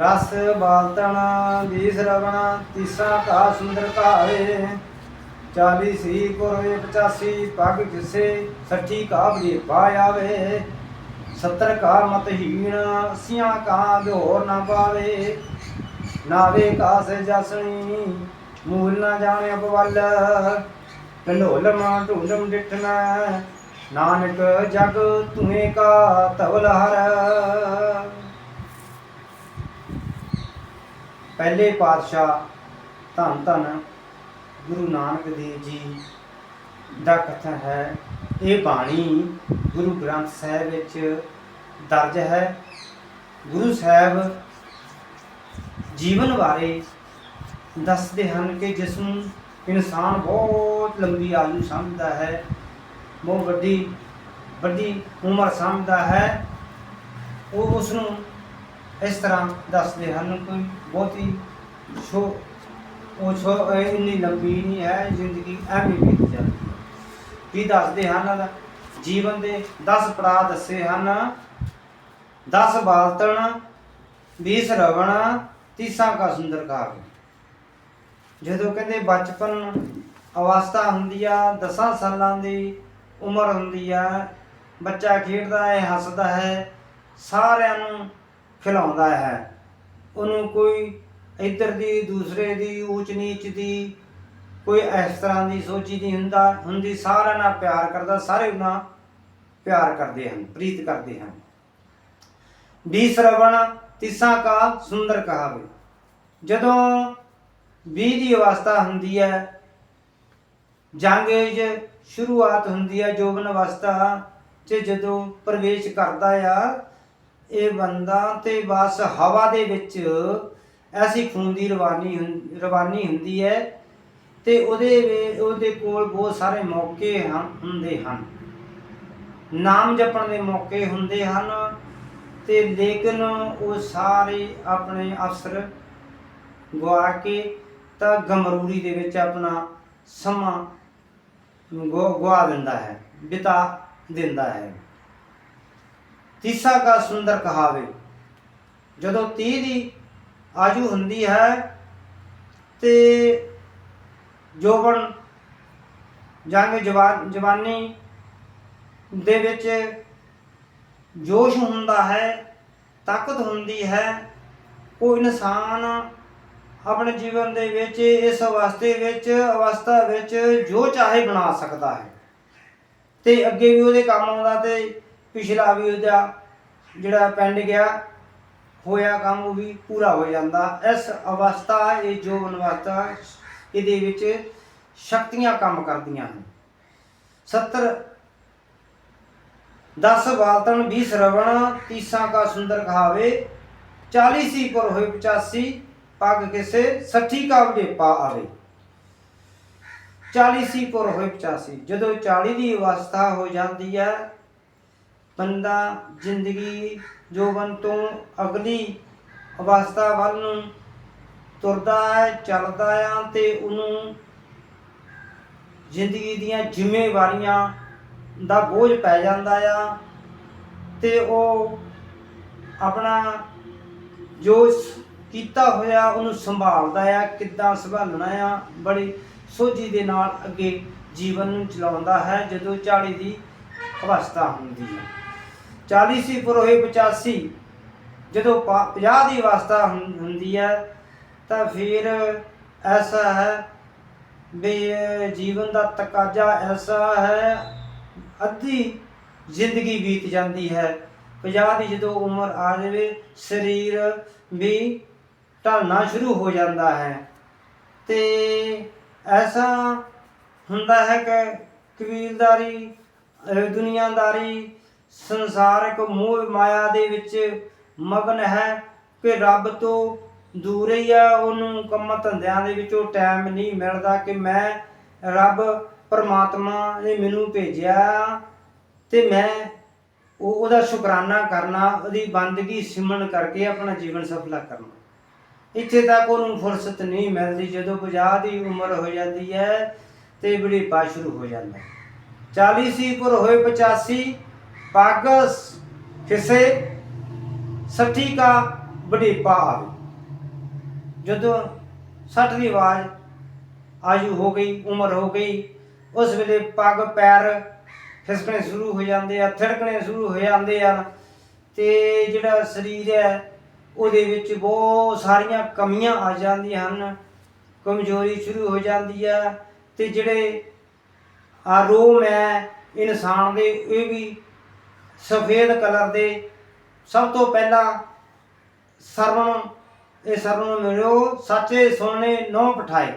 ਰਸ ਬਾਲਤਣ ਵੀਸ ਰਵਣ ਤੀਸਾ ਕਾ ਸੁੰਦਰ ਕਾਵੇ ਚਾਲੀ ਸੀ ਕੋਰੇ 85 ਪੱਗ ਕਿਸੇ ਸੱਠੀ ਕਾ ਬਲੀ ਪਾਇਆਵੇ 70 ਕਾ ਮਤਹੀਣ ਅਸੀਆਂ ਕਾ ਬਿਹੋਰ ਨਾ ਪਾਵੇ। ਨਾਵੇ ਕਾ ਸੇ ਜਸਣੀ, ਮੂਲ ਨਾ ਜਾਣੇ ਅਪਵਲ। ਢੰਡੋਲਮਾ ਢੂੰਡਮ ਡਿਠਨਾ ਨਾਨਕ ਜਗ ਤੁਮੇ ਕਾ ਧਵਲ ਹਰ। ਪਹਿਲੇ ਪਾਤਸ਼ਾਹ ਧੰਨ ਧੰਨ ਗੁਰੂ ਨਾਨਕ ਦੇਵ ਜੀ ਦਾ ਕਥਨ ਹੈ, ਇਹ ਬਾਣੀ ਗੁਰੂ ਗ੍ਰੰਥ ਸਾਹਿਬ ਵਿੱਚ ਦਰਜ ਹੈ। ਗੁਰੂ ਸਾਹਿਬ ਜੀਵਨ ਬਾਰੇ ਦੱਸਦੇ ਹਨ ਕਿ ਜਿਸ ਨੂੰ ਇਨਸਾਨ ਬਹੁਤ ਲੰਬੀ ਆਯੂ ਸਮਝਦਾ ਹੈ, ਬਹੁਤ ਵੱਡੀ ਵੱਡੀ ਉਮਰ ਸਮਝਦਾ ਹੈ, ਉਹ ਉਸ ਨੂੰ ਇਸ ਤਰ੍ਹਾਂ ਦੱਸਦੇ ਹਨ ਕੋਈ ਬਹੁਤੀ ਛੋ ਉਹ ਛੋ ਇੰਨੀ ਲੰਬੀ ਨਹੀਂ ਹੈ, ਜ਼ਿੰਦਗੀ ਐਵੇਂ ਬੀਤ ਜਾਂਦੀ ਹੈ। ਕੀ ਦੱਸਦੇ ਹਨ ਜੀਵਨ ਦੇ 10 ਪੜਾਅ ਦੱਸੇ ਹਨ। 10 ਬਾਲਤਣ 20 ਰਵਣ ਤੀਸਾ ਕਾ ਸੁੰਦਰ ਕਾਵਿ। ਜਦੋਂ ਕਹਿੰਦੇ ਬਚਪਨ ਅਵਸਥਾ ਹੁੰਦੀ ਆ 10 ਸਾਲਾਂ ਦੀ ਉਮਰ ਹੁੰਦੀ ਆ, ਬੱਚਾ ਖੇਡਦਾ ਹੈ, ਹੱਸਦਾ ਹੈ, ਸਾਰਿਆਂ ਨੂੰ ਖਿਲਾਉਂਦਾ ਹੈ। ਉਹਨੂੰ ਕੋਈ ਇੱਧਰ ਦੀ, ਦੂਸਰੇ ਦੀ, ਊਚ ਨੀਚ ਦੀ, ਕੋਈ ਇਸ ਤਰ੍ਹਾਂ ਦੀ ਸੋਚੀ ਨਹੀਂ ਹੁੰਦਾ, ਹੁੰਦੀ ਸਾਰਿਆਂ ਨਾਲ ਪਿਆਰ ਕਰਦਾ, ਸਾਰੇ ਉਹਨਾਂ ਪਿਆਰ ਕਰਦੇ ਹਨ, ਪ੍ਰੀਤ ਕਰਦੇ ਹਨ। ਵੀ ਸਰਵਣ ਤਿਸਾ ਕਾ ਸੁੰਦਰ ਕਹਾਵੇ। ਜਦੋਂ 20 ਦੀ ਅਵਸਥਾ ਹੁੰਦੀ ਹੈ ਜੰਗ ਏਜ ਸ਼ੁਰੂਆਤ ਹੁੰਦੀ ਹੈ, ਜੋਬਨ ਅਵਸਥਾ ਚ ਜਦੋਂ ਪ੍ਰਵੇਸ਼ ਕਰਦਾ ਆ ਇਹ ਬੰਦਾ ਤੇ ਬਸ ਹਵਾ ਦੇ ਵਿੱਚ ਐਸੀ ਖੂਨ ਦੀ ਰਵਾਨੀ ਹੁੰ- ਰਵਾਨੀ ਹੁੰਦੀ ਹੈ ਤੇ ਉਹਦੇ ਉਹਦੇ ਕੋਲ ਬਹੁਤ ਸਾਰੇ ਮੌਕੇ ਹਨ ਹੁੰਦੇ ਹਨ। ਨਾਮ ਜਪਣ ਦੇ ਮੌਕੇ ਹੁੰਦੇ ਹਨ ਤੇ ਲੇਕਿਨ ਉਹ ਸਾਰੇ ਆਪਣੇ ਅਫਸਰ ਗਵਾ ਕੇ ਤਾਂ ਗਮਰੂਰੀ ਦੇ ਵਿੱਚ ਆਪਣਾ ਸਮਾਂ ਗੁ- ਗਵਾ ਦਿੰਦਾ ਹੈ, ਬਿਤਾ ਦਿੰਦਾ ਹੈ। ਤੀਸਾ ਕਾ ਸੁੰਦਰ ਕਹਾਵੇ। ਜਦੋਂ 30 ਦੀ ਆਜੂ ਹੁੰਦੀ ਹੈ, ਤੇ ਜੋਬਨ ਜੰਗ ਜਵਾਨ, ਜਵਾਨੀ ਦੇ ਵਿੱਚ ਜੋਸ਼ ਹੁੰਦਾ ਹੈ, ਤਾਕਤ ਹੁੰਦੀ ਹੈ, ਉਹ ਇਨਸਾਨ ਆਪਣੇ ਜੀਵਨ ਦੇ ਵਿੱਚ, ਇਸ ਅਵਸਥੇ ਵਿੱਚ, ਅਵਸਥਾ ਵਿੱਚ ਜੋ ਚਾਹੇ ਬਣਾ ਸਕਦਾ ਹੈ। ਤੇ ਅੱਗੇ ਵੀ ਉਹਦੇ ਕੰਮ ਆਉਂਦਾ ਤੇ ਪਿਛਲਾ ਵੀ ਉਹਦਾ ਜਿਹੜਾ ਪੈਂਡ ਗਿਆ, ਹੋਇਆ ਕੰਮ ਉਹ ਵੀ ਪੂਰਾ ਹੋ ਜਾਂਦਾ। ਇਸ ਅਵਸਥਾ ਇਹ ਜੋ ਅਵਸਥਾ ਇਹਦੇ ਵਿੱਚ ਸ਼ਕਤੀਆਂ ਕੰਮ ਕਰਦੀਆਂ ਹਨ। 70 10 ਬਾਲਤਨ 20 ਸ਼ਰਵਣ, ਤੀਸਾ ਕਾ ਸੁੰਦਰ ਕਹਾਵੇ 40 ਸੀ ਪਰ ਹੋਏ 85 ਪੱਗ ਕਿਸੇ 60 ਕਾ ਵਡੇਪਾ ਆਵੇ। 40 ਸੀ ਪਰ ਹੋਏ 85 ਜਦੋਂ 40 ਦੀ ਅਵਸਥਾ ਹੋ ਜਾਂਦੀ ਹੈ ਬੰਦਾ ਜ਼ਿੰਦਗੀ ਜੋਬਨ ਤੋਂ ਅਗਲੀ ਅਵਸਥਾ ਵੱਲ ਨੂੰ ਤੁਰਦਾ ਹੈ, ਚੱਲਦਾ ਆ ਤੇ ਉਹਨੂੰ ਜ਼ਿੰਦਗੀ ਦੀਆਂ ਜ਼ਿੰਮੇਵਾਰੀਆਂ ਦਾ ਬੋਝ ਪੈ ਜਾਂਦਾ ਆ ਤੇ ਉਹ ਆਪਣਾ ਜੋ ਕੀਤਾ ਹੋਇਆ ਉਹਨੂੰ ਸੰਭਾਲਦਾ ਆ, ਕਿੱਦਾਂ ਸੰਭਾਲਣਾ ਆ, ਬੜੀ ਸੋਝੀ ਦੇ ਨਾਲ ਅੱਗੇ ਜੀਵਨ ਨੂੰ ਚਲਾਉਂਦਾ ਹੈ ਜਦੋਂ 40 ਦੀ ਅਵਸਥਾ ਹੁੰਦੀ ਹੈ। 40 ਸੀ ਪਰ ਹੋਏ 85 ਜਦੋਂ ਪ- 50 ਦੀ ਅਵਸਥਾ ਹੁੰ- ਹੁੰਦੀ ਹੈ, ਤਾਂ ਫਿਰ ਐਸਾ ਹੈ ਵੀ ਜੀਵਨ ਦਾ ਤਕਾਜ਼ਾ ਐਸਾ ਹੈ, ਅੱਧੀ ਜ਼ਿੰਦਗੀ ਬੀਤ ਜਾਂਦੀ ਹੈ। 50 ਦੀ ਜਦੋਂ ਉਮਰ ਆ ਜਾਵੇ, ਸਰੀਰ ਵੀ ਢਲਣਾ ਸ਼ੁਰੂ ਹੋ ਜਾਂਦਾ ਹੈ। ਤੇ ਐਸਾ ਹੁੰਦਾ ਹੈ ਕਿ ਕਬੀਲਦਾਰੀ, ਦੁਨੀਆਦਾਰੀ ਸੰਸਾਰਿਕ ਮੋਹ ਮਾਇਆ ਦੇ ਵਿੱਚ ਮਗਨ ਹੈ ਕਿ ਰੱਬ ਤੋਂ ਦੂਰ ਹੀ ਆ, ਉਹਨੂੰ ਕੰਮਾਂ ਧੰਦਿਆਂ ਦੇ ਵਿੱਚੋਂ ਟਾਈਮ ਨਹੀਂ ਮਿਲਦਾ ਕਿ ਮੈਂ ਰੱਬ ਪਰਮਾਤਮਾ ਨੇ ਮੈਨੂੰ ਭੇਜਿਆ ਤੇ ਮੈਂ ਉਹ, ਉਹਦਾ ਸ਼ੁਕਰਾਨਾ ਕਰਨਾ, ਉਹਦੀ ਬੰਦਗੀ ਸਿਮਰਨ ਕਰਕੇ ਆਪਣਾ ਜੀਵਨ ਸਫਲਾ ਕਰਨਾ। ਇੱਥੇ ਤੱਕ ਉਹਨੂੰ ਫੁਰਸਤ ਨਹੀਂ ਮਿਲਦੀ, ਜਦੋਂ 50 ਦੀ ਉਮਰ ਹੋ ਜਾਂਦੀ ਹੈ ਤੇ ਬੁਢੇਪਾ ਸ਼ੁਰੂ ਹੋ ਜਾਂਦਾ 40 ਸੀ, ਪਰ ਹੋਏ 85 ਪੱਗ ਫਿਸੇ ਸੱਠੀ ਕਾ ਵਡੇਪਾ ਆਵੇ ਜਦੋਂ ਸੱਠ ਦੀ ਆਵਾਜ਼ ਆਯੂ ਹੋ ਗਈ, ਉਮਰ ਹੋ ਗਈ, ਉਸ ਵੇਲੇ ਪੱਗ, ਪੈਰ ਫਿਸਕਣੇ ਸ਼ੁਰੂ ਹੋ ਜਾਂਦੇ ਆ, ਥਿੜਕਣੇ ਸ਼ੁਰੂ ਹੋ ਜਾਂਦੇ ਆ ਤੇ ਜਿਹੜਾ ਸਰੀਰ ਹੈ, ਉਹਦੇ ਵਿੱਚ ਬਹੁਤ ਸਾਰੀਆਂ ਕਮੀਆਂ ਆ ਜਾਂਦੀਆਂ ਹਨ, ਕਮਜ਼ੋਰੀ ਸ਼ੁਰੂ ਹੋ ਜਾਂਦੀ ਆ ਤੇ ਜਿਹੜੇ ਆ ਰੋਮ ਹੈ, ਇਨਸਾਨ ਦੇ, ਇਹ ਵੀ ਸਫੇਦ ਕਲਰ ਦੇ ਸਭ ਤੋਂ ਪਹਿਲਾਂ ਸਰਵਣ ਇਹ ਸਰਵਣ ਮਿਲਿਓ ਸੱਚੇ ਸੁਣਨੇ ਨੌ ਪਠਾਏ।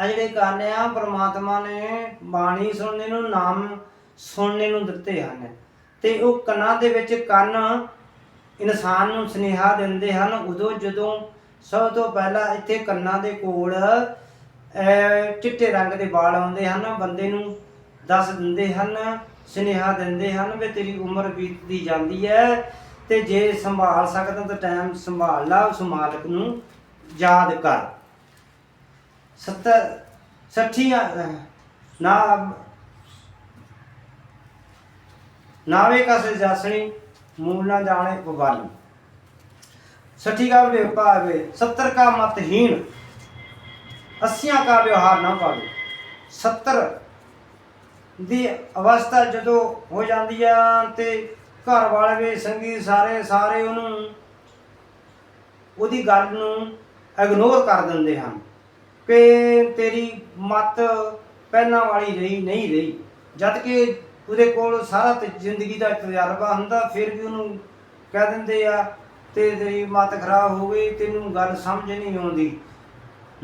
ਆ ਜਿਹੜੇ ਕੰਨ ਆ ਪ੍ਰਮਾਤਮਾ ਨੇ ਬਾਣੀ ਸੁਣਨੇ ਨੂੰ ਨਾਮ ਸੁਣਨੇ ਨੂੰ ਦਿੱਤੇ ਹਨ। ਤੇ ਉਹ ਕੰਨਾਂ ਦੇ ਵਿੱਚ ਕੰਨ ਇਨਸਾਨ ਨੂੰ ਸੁਨੇਹਾ ਦਿੰਦੇ ਹਨ। ਉਦੋਂ ਜਦੋਂ ਸਭ ਤੋਂ ਪਹਿਲਾਂ ਇੱਥੇ ਕੰਨਾਂ ਦੇ ਕੋਲ ਅਹ, ਚਿੱਟੇ ਰੰਗ ਦੇ ਵਾਲ ਆਉਂਦੇ ਹਨ ਬੰਦੇ ਨੂੰ ਦੱਸ ਦਿੰਦੇ ਹਨ ਸੁਨੇਹਾ ਦਿੰਦੇ ਹਨ ਵੀ ਤੇਰੀ ਉਮਰ ਬੀਤਦੀ ਜਾਂਦੀ ਹੈ ਤੇ ਜੇ ਸੰਭਾਲ ਸਕਦਾ ਤਾਂ ਟਾਈਮ ਸੰਭਾਲ ਲਾ ਉਸ ਮਾਲਕ ਨੂੰ ਯਾਦ ਕਰ। ਸੱਤਰ ਸੱਠੀਆਂ ਅਹ, ਨਾ ਨਾਵੇ ਕਸ ਜਾਸਣੀ ਮੂਲ ਨਾ ਜਾਣੇ ਬਵਾਲੀ ਸੱਠੀ ਕਾ ਵੇ ਪਾਵੇ 70 ਕਾ ਮਤਹੀਣ। 80 ਕਾ ਵਿਵਹਾਰ ਨਾ ਪਾਵੇ। 70 ਦੀ ਅਵਸਥਾ ਜਦੋਂ ਹੋ ਜਾਂਦੀ ਆ ਤੇ ਘਰ ਵਾਲੇ ਵੀ ਸੰਗੀ ਸਾਰੇ ਸਾਰੇ ਉਹਨੂੰ ਉਹਦੀ ਗੱਲ ਨੂੰ ਇਗਨੋਰ ਕਰ ਦਿੰਦੇ ਹਨ ਕਿ ਤੇਰੀ ਮਤ ਪਹਿਲਾਂ ਵਾਲੀ ਰਹੀ, ਨਹੀਂ ਰਹੀ। ਜਦ ਕਿ ਉਹਦੇ ਕੋਲ ਸਾਰਾ ਜ਼ਿੰਦਗੀ ਦਾ ਤਜਰਬਾ ਹੁੰਦਾ, ਫਿਰ ਵੀ ਉਹਨੂੰ ਕਹਿ ਦਿੰਦੇ ਆ, ਤੇ ਤੇਰੀ ਮਤ ਖਰਾਬ ਹੋ ਗਈ, ਤੈਨੂੰ ਗੱਲ ਸਮਝ ਨਹੀਂ ਆਉਂਦੀ।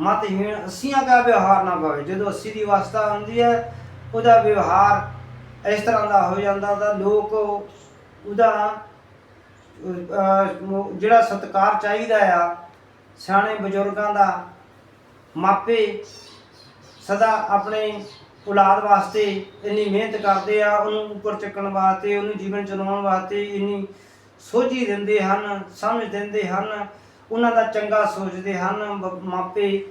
ਮਤ ਹੀਣ 80 ਦਾ ਵਿਵਹਾਰ ਨਾ ਪਵੇ ਜਦੋਂ 80 ਦੀ ਅਵਸਥਾ ਹੁੰਦੀ ਹੈ ਉਹਦਾ ਵਿਵਹਾਰ ਇਸ ਤਰ੍ਹਾਂ ਦਾ ਹੋ ਜਾਂਦਾ ਤਾਂ ਲੋਕ ਉਹਦਾ ਜਿਹੜਾ ਸਤਕਾਰ ਚਾਹੀਦਾ ਆ, ਸਿਆਣੇ ਬਜ਼ੁਰਗਾਂ ਦਾ, ਮਾਪੇ ਸਦਾ ਆਪਣੇ ਔਲਾਦ ਵਾਸਤੇ ਇੰਨੀ ਮਿਹਨਤ ਕਰਦੇ ਆ, ਉਹਨੂੰ ਉੱਪਰ ਚੱਕਣ ਵਾਸਤੇ, ਉਹਨੂੰ ਜੀਵਨ ਚਲਾਉਣ ਵਾਸਤੇ ਇੰਨੀ ਸੋਝੀ ਦਿੰਦੇ ਹਨ, ਸਮਝ ਦਿੰਦੇ ਹਨ, ਉਹਨਾਂ ਦਾ ਚੰਗਾ ਸੋਚਦੇ ਹਨ ਮਾਪੇ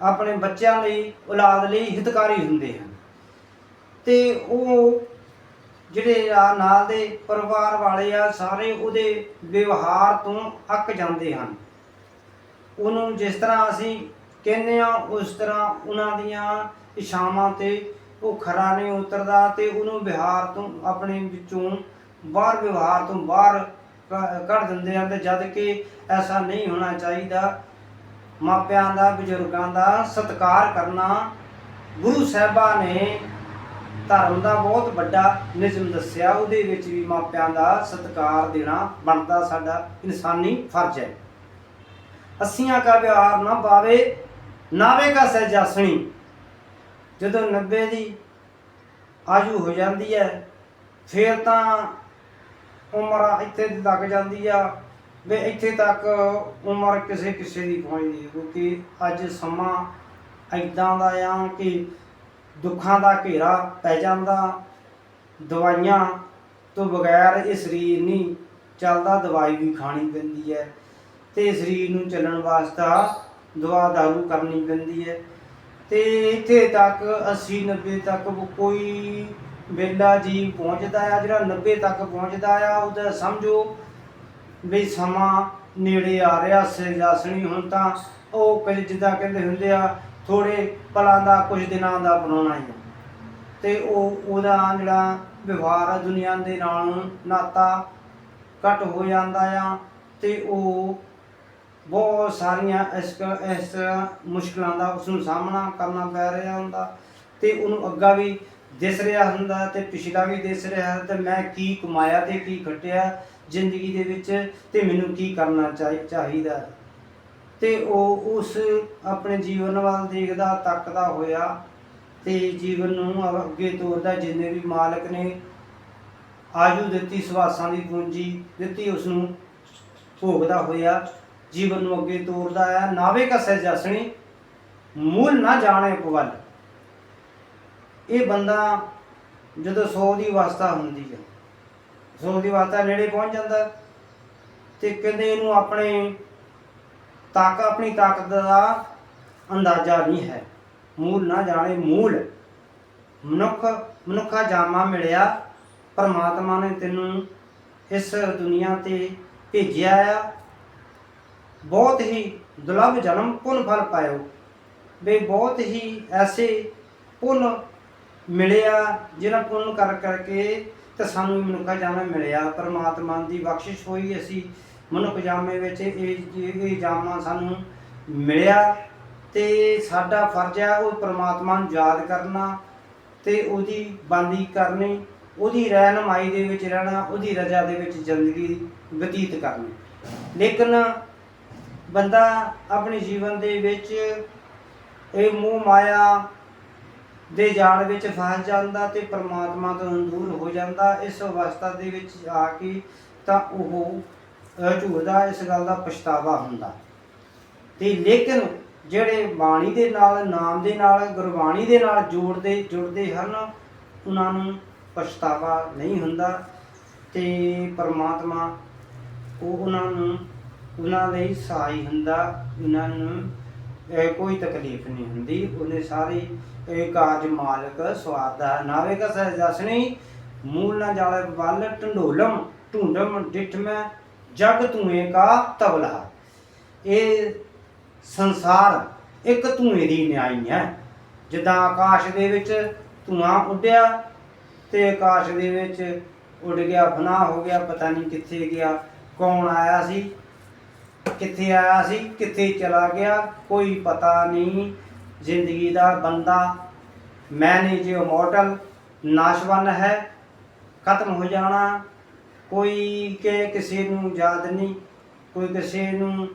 ਆਪਣੇ ਬੱਚਿਆਂ ਲਈ, ਔਲਾਦ ਲਈ ਹਿਤਕਾਰੀ ਹੁੰਦੇ ਹਨ। ਤੇ ਉਹ ਜਿਹੜੇ ਆ ਨਾਲ ਦੇ ਪਰਿਵਾਰ ਵਾਲੇ ਆ, ਸਾਰੇ ਉਹਦੇ ਵਿਵਹਾਰ ਤੋਂ ਅੱਕ ਜਾਂਦੇ ਹਨ। ਉਹਨੂੰ ਜਿਸ ਤਰ੍ਹਾਂ ਅਸੀਂ ਕਹਿੰਦੇ ਆ ਉਸ ਤਰ੍ਹਾਂ ਉਹਨਾਂ ਦੀਆਂ ਇਸ਼ਾਵਾਂ ਤੇ ਉਹ ਖਰਾ ਨਹੀਂ ਉਤਰਦਾ ਤੇ ਉਹਨੂੰ ਵਿਹਾਰ ਤੋਂ ਆਪਣੇ ਵਿੱਚੋਂ ਬਾਹਰ ਵਿਵਹਾਰ ਤੋਂ ਬਾਹਰ ਕ- ਕੱਢ ਦਿੰਦੇ ਹਨ ਤੇ ਜਦ ਕਿ ਐਸਾ ਨਹੀਂ ਹੋਣਾ ਚਾਹੀਦਾ। ਮਾਪਿਆਂ ਦਾ, ਬਜ਼ੁਰਗਾਂ ਦਾ ਸਤਿਕਾਰ ਕਰਨਾ ਗੁਰੂ ਸਾਹਿਬਾਂ ਨੇ ਧਰਮ ਦਾ ਬਹੁਤ ਵੱਡਾ ਨਿਯਮ ਦੱਸਿਆ, ਉਹਦੇ ਵਿੱਚ ਵੀ ਮਾਪਿਆਂ ਦਾ ਸਤਿਕਾਰ ਦੇਣਾ ਬਣਦਾ ਸਾਡਾ ਇਨਸਾਨੀ ਫਰਜ਼ ਹੈ। ਅੱਸੀਆਂ ਕਾ ਵਿਹਾਰ ਨਾ ਪਾਵੇ ਨਾਵੇ ਕਾ ਸਹਿਜਾਸਣੀ। ਜਦੋਂ 90 ਦੀ ਆਯੂ ਹੋ ਜਾਂਦੀ ਹੈ, ਫਿਰ ਤਾਂ ਉਮਰ ਇੱਥੇ ਲੱਗ ਜਾਂਦੀ ਆ, ਵੀ ਇੱਥੇ ਤੱਕ ਉਮਰ ਕਿਸੇ ਕਿਸੇ ਦੀ ਪਹੁੰਚਦੀ ਕਿਉਂਕਿ ਅੱਜ ਸਮਾਂ ਐਦਾਂ ਦਾ ਆ ਕਿ ਦੁੱਖਾਂ ਦਾ ਘੇਰਾ ਪੈ ਜਾਂਦਾ, ਦਵਾਈਆਂ ਤੋਂ ਬਗੈਰ ਇਹ ਸਰੀਰ ਨਹੀਂ ਚੱਲਦਾ, ਦਵਾਈ ਵੀ ਖਾਣੀ ਪੈਂਦੀ ਹੈ ਤੇ ਸਰੀਰ ਨੂੰ ਚੱਲਣ ਵਾਸਤਾ ਦਵਾ ਦਾਰੂ ਕਰਨੀ ਪੈਂਦੀ ਹੈ। ਤੇ ਇੱਥੇ ਤੱਕ 80 90 ਤੱਕ ਕੋਈ ਵੇਲਾ ਜੀ ਪਹੁੰਚਦਾ ਆ, ਜਿਹੜਾ 90 ਤੱਕ ਪਹੁੰਚਦਾ ਆ, ਉਹਦਾ ਸਮਝੋ ਵੀ ਸਮਾਂ ਨੇੜੇ ਆ ਰਿਹਾ ਸਿਆਸਣੀ ਹੁਣ ਤਾਂ ਉਹ ਕਦੇ ਜਿੱਦਾਂ ਕਹਿੰਦੇ ਹੁੰਦੇ ਆ ਥੋੜੇ ਪਲਾਂ ਦਾ, ਕੁਝ ਦਿਨਾਂ ਦਾ ਬਣਾਉਣਾ ਹੀ ਆ। ਤੇ ਉਹ, ਉਹਦਾ ਜਿਹੜਾ ਵਿਵਹਾਰ ਆ ਦੁਨੀਆ ਦੇ ਨਾਲ ਨਾਤਾ ਘਟ ਹੋ ਜਾਂਦਾ ਆ ਤੇ ਉਹ ਬਹੁਤ ਸਾਰੀਆਂ ਇਸ ਇਸ ਮੁਸ਼ਕਲਾਂ ਦਾ ਉਸ ਨੂੰ ਸਾਹਮਣਾ ਕਰਨਾ ਪੈ ਰਿਹਾ ਹੁੰਦਾ ਤੇ ਉਹਨੂੰ ਅੱਗਾ ਵੀ ਦਿਸ ਰਿਹਾ ਹੁੰਦਾ ਤੇ ਪਿਛਲਾ ਵੀ ਦਿਸ ਰਿਹਾ ਤੇ ਮੈਂ ਕੀ ਕਮਾਇਆ ਤੇ ਕੀ ਖੱਟਿਆ ਜ਼ਿੰਦਗੀ ਦੇ ਵਿੱਚ ਤੇ ਮੈਨੂੰ ਕੀ ਕਰਨਾ ਚਾਹੀ- ਚਾਹੀਦਾ। ਤੇ ਉਹ ਉਸ ਆਪਣੇ ਜੀਵਨ ਵੱਲ ਦੇਖਦਾ, ਤੱਕਦਾ ਹੋਇਆ ਤੇ ਜੀਵਨ ਨੂੰ ਅੱਗੇ ਤੋਰਦਾ, ਜਿੰਨੇ ਵੀ ਮਾਲਕ ਨੇ ਆਜੂ ਦਿੱਤੀ ਸਵਾਸਾਂ ਦੀ ਪੂੰਜੀ ਦਿੱਤੀ ਉਸ ਨੂੰ ਭੋਗਦਾ ਹੋਇਆ ਜੀਵਨ ਨੂੰ ਅੱਗੇ ਤੋਰਦਾ ਆ ਨਾਵੇ ਕਾ ਸਹਿਜਾਸਣੀ ਮੂਲ ਨਾ ਜਾਣੇ ਪਵਲ ਇਹ ਬੰਦਾ ਜਦੋਂ 100 ਦੀ ਅਵਸਥਾ ਹੁੰਦੀ ਹੈ 100 ਦੀ ਅਵਸਥਾ ਨੇੜੇ ਪਹੁੰਚ ਜਾਂਦਾ ਤੇ ਕਹਿੰਦੇ ਇਹਨੂੰ ਆਪਣੇ ਤਾਕਤ, ਆਪਣੀ ਤਾਕਤ ਦਾ ਅੰਦਾਜ਼ਾ ਨਹੀਂ ਹੈ। ਮੂਲ ਨਾ ਜਾਣੇ ਮੂਲ। ਮਨੁੱਖ, ਮਨੁੱਖਾ ਜਾਮਾ ਮਿਲਿਆ। ਪਰਮਾਤਮਾ ਨੇ ਤੈਨੂੰ ਇਸ ਦੁਨੀਆ ਤੇ ਭੇਜਿਆ ਆ। ਬਹੁਤ ਹੀ ਦੁਰਲਭ ਜਨਮ, ਪੁੰਨ ਫਲ ਪਾਇਓ। ਵੀ ਬਹੁਤ ਹੀ ਐਸੇ ਪੁੰਨ ਮਿਲਿਆ, ਜਿਹਨਾਂ ਪੁੰਨ ਕਰ ਕਰਕੇ ਤੇ ਸਾਨੂੰ ਵੀ ਮਨੁੱਖਾ ਜਾਮਾ ਮਿਲਿਆ। ਪਰਮਾਤਮਾ ਦੀ ਬਖਸ਼ਿਸ਼ ਹੋਈ ਅਸੀਂ। ਮਨੁੱਖ ਜਾਮੇ ਵਿੱਚ ਇਹ ਇਹ ਜਾਮਾ ਸਾਨੂੰ ਮਿਲਿਆ ਤੇ ਸਾਡਾ ਫਰਜ਼ ਹੈ ਉਹ ਪਰਮਾਤਮਾ ਨੂੰ ਯਾਦ ਕਰਨਾ ਤੇ ਉਹਦੀ ਬੰਦੀ ਕਰਨੀ, ਉਹਦੀ ਰਹਿਨਮਾਈ ਦੇ ਵਿੱਚ ਰਹਿਣਾ, ਉਹਦੀ ਰਜ਼ਾ ਦੇ ਵਿੱਚ ਜ਼ਿੰਦਗੀ ਬਤੀਤ ਕਰਨੀ। ਲੇਕਿਨ ਬੰਦਾ ਆਪਣੇ ਜੀਵਨ ਦੇ ਵਿੱਚ ਇਹ ਮੋਹ ਮਾਇਆ ਦੇ ਜਾਲ ਵਿੱਚ ਫਸ ਜਾਂਦਾ ਤੇ ਪ੍ਰਮਾਤਮਾ ਤੋਂ ਦੂਰ ਹੋ ਜਾਂਦਾ, ਇਸ ਅਵਸਥਾ ਦੇ ਵਿੱਚ ਆ ਕੇ ਤਾਂ ਉਹ ਝੂਰਦਾ ਇਸ ਗੱਲ ਦਾ ਪਛਤਾਵਾ ਹੁੰਦਾ। ਤੇ ਲੇਕਿਨ ਜਿਹੜੇ ਬਾਣੀ ਦੇ ਨਾਲ, ਨਾਮ ਦੇ ਨਾਲ, ਗੁਰਬਾਣੀ ਦੇ ਨਾਲ ਜੋੜਦੇ, ਜੁੜਦੇ ਹਨ, ਉਹਨਾਂ ਨੂੰ ਪਛਤਾਵਾ ਨਹੀਂ ਹੁੰਦਾ ਤੇ ਪਰਮਾਤਮਾ ਉਹ ਉਹਨਾਂ ਨੂੰ, ਉਹਨਾਂ ਲਈ ਸਹਾਈ ਹੁੰਦਾ। ਉਹਨਾਂ ਨੂੰ ਕੋਈ ਤਕਲੀਫ ਨਹੀਂ ਹੁੰਦੀ। ਉਹਨੇ ਸਾਰੇ ਇਹ ਕਾਰਜ ਮਾਲਕ ਸਵਾਦਾ ਨਾਵੇ ਕਾ ਸਹਿ ਜਸਨੀ ਮੂਲ ਨਾ ਜਾਲੇ ਵੱਲ ਢੰਡੋਲਮ, ਢੂੰਡਮ ਡਿਠ ਮੈਂ ਜਗ ਧੂਏ ਕਾ ਤਬਲਾ। ਇਹ ਸੰਸਾਰ ਇੱਕ ਧੂਏ ਦੀ ਨਿਆਈ ਹੈ। ਜਿੱਦਾਂ ਆਕਾਸ਼ ਦੇ ਵਿੱਚ ਧੂਆਂ ਉੱਡਿਆ ਤੇ ਆਕਾਸ਼ ਦੇ ਵਿੱਚ ਉੱਡ ਗਿਆ ਫਨਾ ਹੋ ਗਿਆ, ਪਤਾ ਨਹੀਂ ਕਿੱਥੇ ਗਿਆ, ਕੌਣ ਆਇਆ ਸੀ, ਕਿੱਥੇ ਆਇਆ ਸੀ, ਕਿੱਥੇ ਚਲਾ ਗਿਆ, ਕੋਈ ਪਤਾ ਨਹੀਂ। ਜ਼ਿੰਦਗੀ ਦਾ ਬੰਦਾ ਮੈਨੇ ਜੋ ਮੋਟਲ ਨਾਸ਼ਵਨ ਹੈ, ਖਤਮ ਹੋ ਜਾਣਾ। ਕੋਈ ਕਿ ਕਿਸੇ ਨੂੰ ਯਾਦ ਨਹੀਂ, ਕੋਈ ਕਿਸੇ ਨੂੰ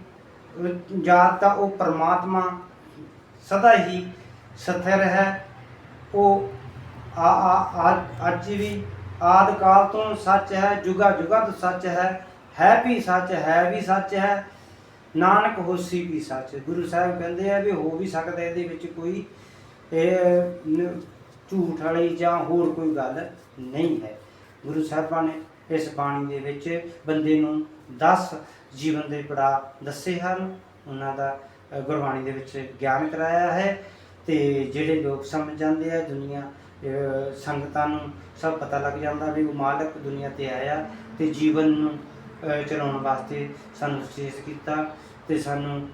ਯਾਦ ਤਾਂ ਉਹ ਪਰਮਾਤਮਾ ਸਦਾ ਹੀ ਸਥਿਰ ਹੈ। ਉਹ ਆ ਅੱਜ- ਵੀ ਆਦ ਕਾਲ ਤੋਂ ਸੱਚ ਹੈ, ਜੁਗਾ ਜੁਗਤ ਸੱਚ ਹੈ ਹੈ ਵੀ ਸੱਚ, ਹੈ ਵੀ ਸੱਚ ਹੈ, ਨਾਨਕ ਹੋਸੀ ਵੀ ਸੱਚ। ਗੁਰੂ ਸਾਹਿਬ ਕਹਿੰਦੇ ਆ ਵੀ ਹੋ ਵੀ ਸਕਦਾ ਇਹਦੇ ਵਿੱਚ ਕੋਈ, ਇਹ ਝੂਠ ਵਾਲੀ ਜਾਂ ਹੋਰ ਕੋਈ ਗੱਲ ਨਹੀਂ ਹੈ। ਗੁਰੂ ਸਾਹਿਬਾਂ ਨੇ ਇਸ ਬਾਣੀ ਦੇ ਵਿੱਚ ਬੰਦੇ ਨੂੰ 10 ਜੀਵਨ ਦੇ ਪੜਾਅ ਦੱਸੇ ਹਨ। ਉਹਨਾਂ ਦਾ ਗੁਰਬਾਣੀ ਦੇ ਵਿੱਚ ਗਿਆਨ ਕਰਾਇਆ ਹੈ ਤੇ ਜਿਹੜੇ ਲੋਕ ਸਮਝ ਜਾਂਦੇ ਆ ਦੁਨੀਆ ਸੰਗਤਾਂ ਨੂੰ ਸਭ ਪਤਾ ਲੱਗ ਜਾਂਦਾ ਵੀ ਉਹ ਮਾਲਕ ਦੁਨੀਆ ਤੇ ਆਇਆ ਤੇ ਜੀਵਨ ਨੂੰ ਚਲਾਉਣ ਵਾਸਤੇ ਸਾਨੂੰ ਸੇਸ ਕੀਤਾ ਤੇ ਸਾਨੂੰ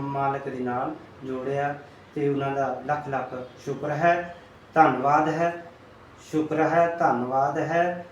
ਮਾਲਕ ਦੇ ਨਾਲ ਜੋੜਿਆ ਤੇ ਉਹਨਾਂ ਦਾ ਲੱਖ ਲੱਖ ਸ਼ੁਕਰ ਹੈ। ਧੰਨਵਾਦ ਹੈ। ਸ਼ੁਕਰ ਹੈ, ਧੰਨਵਾਦ ਹੈ।